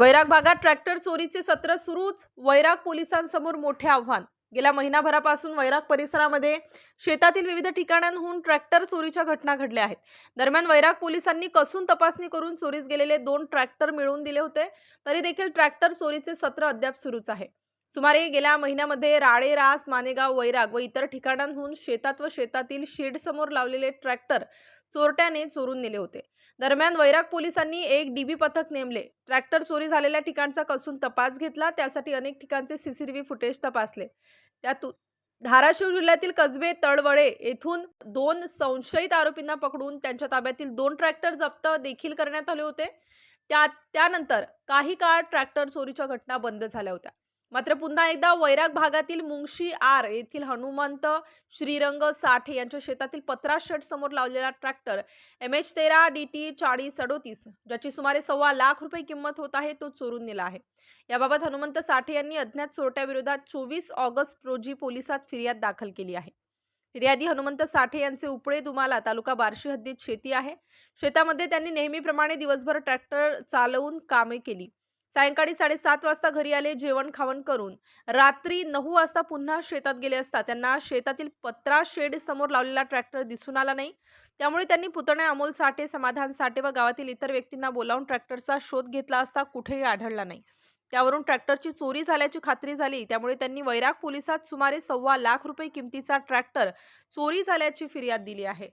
वैराग भागात ट्रॅक्टर चोरीचे सत्र सुरूच. वैराग पोलिसांसमोर मोठे आव्हान. गेल्या महिनाभरापासून वैराग परिसरामध्ये शेतातील विविध ठिकाणांहून ट्रॅक्टर चोरीच्या घटना घडल्या आहेत. दरम्यान वैराग पोलिसांनी कसून तपासणी करून चोरीस गेलेले दोन ट्रॅक्टर मिळवून दिले होते. तरी देखील ट्रॅक्टर चोरीचे सत्र अद्याप सुरूच आहे. सुमारे गेल्या महिन्यामध्ये राळे रास मानेगाव वैराग व इतर ठिकाणांहून शेतात व शेतातील शेडसमोर लावलेले ट्रॅक्टर चोरट्याने चोरून नेले होते. दरम्यान वैराग पोलिसांनी एक डीबी पथक नेमले. ट्रॅक्टर चोरी झालेल्या ठिकाणचा कसून तपास घेतला त्यासाठी अनेक ठिकाणचे सीसीटीव्ही फुटेज तपासले. त्यातून धाराशिव जिल्ह्यातील कसबे तळवळे येथून दोन संशयित आरोपींना पकडून त्यांच्या ताब्यातील दोन ट्रॅक्टर जप्त देखील करण्यात आले होते. त्या त्यानंतर काही काळ ट्रॅक्टर चोरीच्या घटना बंद झाल्या होत्या. मात्र पुन्हा एकदा वैराग भागातील मुंगशी आर येथील हनुमंत श्रीरंग साठे यांच्या शेतातील पत्रा शेड समोर लावलेला ट्रॅक्टर एम एच तेरा डी टी चाळीस अडोतीस ज्याची सुमारे सव्वा लाख रुपये किंमत होत आहे तो चोरून नेला आहे. याबाबत हनुमंत साठे यांनी अज्ञात चोरट्याविरोधात चोवीस ऑगस्ट रोजी पोलिसात फिर्याद दाखल केली आहे. फिर्यादी हनुमंत साठे यांचे उपळे दुमाला तालुका बार्शी हद्दीत शेती आहे. शेतामध्ये त्यांनी नेहमीप्रमाणे दिवसभर ट्रॅक्टर चालवून कामे केली. सायंकाळी साडेसात वाजता घरी आले जेवण खावण करून. रात्री नऊ वाजता पुन्हा शेतात गेले असता त्यांना शेतातील पत्रा शेड समोर लावलेला ट्रॅक्टर दिसून आला नाही. त्यामुळे त्यांनी पुतण्या अमोल साठे समाधान साठे व गावातील इतर व्यक्तींना बोलावून ट्रॅक्टरचा शोध घेतला असता कुठेही आढळला नाही. त्यावरून ट्रॅक्टरची चोरी झाल्याची खात्री झाली. त्यामुळे त्यांनी वैराग पोलिसात सुमारे सव्वा लाख रुपये किमतीचा ट्रॅक्टर चोरी झाल्याची फिर्याद दिली आहे.